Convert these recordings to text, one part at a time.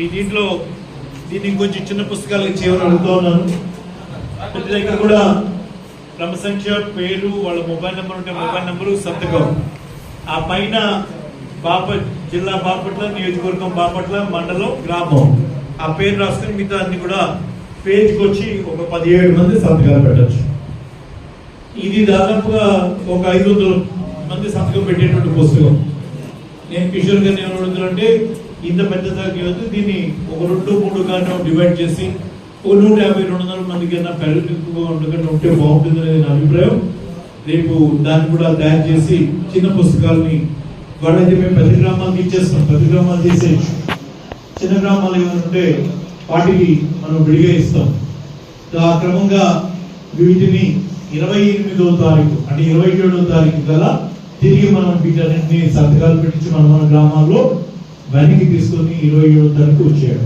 ఈ దీంట్లో దీన్ని ఇంకొంచెం చిన్న పుస్తకాలు చేయమని అడుగుతూ ఉన్నాను. ప్రతి దగ్గర కూడా క్రమ సంఖ్య పేరు వాళ్ళ మొబైల్ నెంబర్ ఉంటే మొబైల్ నెంబరు సంతకం. ఆ పైన బాప జిల్లా బాపట్ల నియోజకవర్గం బాపట్ల మండలం గ్రామం. ఆ పేరు రాసుకుని మిగతా అన్ని కూడా పేజ్కి వచ్చి ఒక పదిహేడు మంది సంతకాలు పెట్టచ్చు. ఇది దాదాపుగా ఒక ఐదు వందల మంది సంతకం పెట్టేటువంటి పుస్తకం. నేను కిషోర్ గారిని ఏమని ఇంత పెద్ద సంఖ్య వద్దు దీన్ని ఒక రెండు మూడు కానీ డివైడ్ చేసి ఒక నూట యాభై రెండు వందల మందికి అయినా పెరుగుగా ఉండకుండా ఉంటే బాగుంటుంది అనేది నా అభిప్రాయం. రేపు దాన్ని కూడా తయారు చేసి చిన్న పుస్తకాలని వాళ్ళైతే మేము పెద్ద గ్రామాలు ఇచ్చేస్తాం. పెద్ద గ్రామాలు చేసేయచ్చు చిన్న గ్రామాలు ఏమైనా ఉంటే వాటికి మనం విడిగా ఇస్తాం. ఆ క్రమంగా వీటిని ఇరవై ఎనిమిదో తారీఖు అంటే ఇరవై ఏడో తారీఖు గల తిరిగి మనం వీటన్నింటినీ సంతకాలు పెట్టించి మన మన గ్రామాల్లో వెనక్కి తీసుకొని ఇరవై ఏడో తారీఖు వచ్చాడు.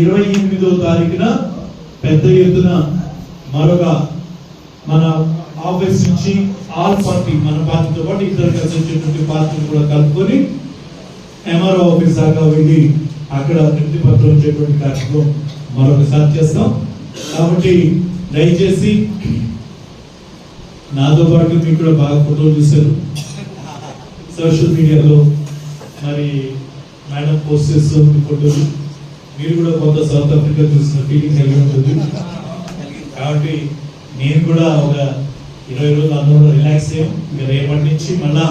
ఇరవై ఎనిమిదో తారీఖున పెద్ద ఎత్తున మరొక మన ఆఫీస్ నుంచి ఆల్ పార్టీ మన పార్టీతో పాటు ఇద్దరు కలిసి వచ్చేటువంటి పార్టీని కూడా కలుపుకొని ఎంఆర్ఓ ఆఫీస్ దాకా వెళ్ళి అక్కడ తృప్తి పత్రం వచ్చేటువంటి కార్యక్రమం మరొకసారి చేస్తాం. కాబట్టి దయచేసి నాతో పాటు మీకు కూడా బాగా ఫోటోలు చూశారు సోషల్ మీడియాలో మరి మేడం పోస్ట్ చేస్తుంది ఫోటోలు మీరు కూడా కొంత సౌత్ ఆఫ్రికా చూసిన ఫీలింగ్ కలిగి ఉంటుంది. కాబట్టి నేను కూడా ఒక ఇరవై రోజులు అందరూ రిలాక్స్ అయ్యాం. ఇక రేపటి నుంచి మళ్ళా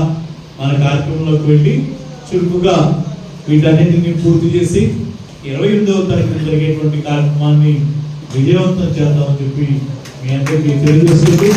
మన కార్యక్రమంలోకి వెళ్ళి చురుకుగా వీటన్నిటిని పూర్తి చేసి ఇరవై ఎనిమిదవ తారీఖున జరిగేటువంటి కార్యక్రమాన్ని విజయవంతం చేద్దామని చెప్పి మీ అందరికీ తెలియజేస్తుంది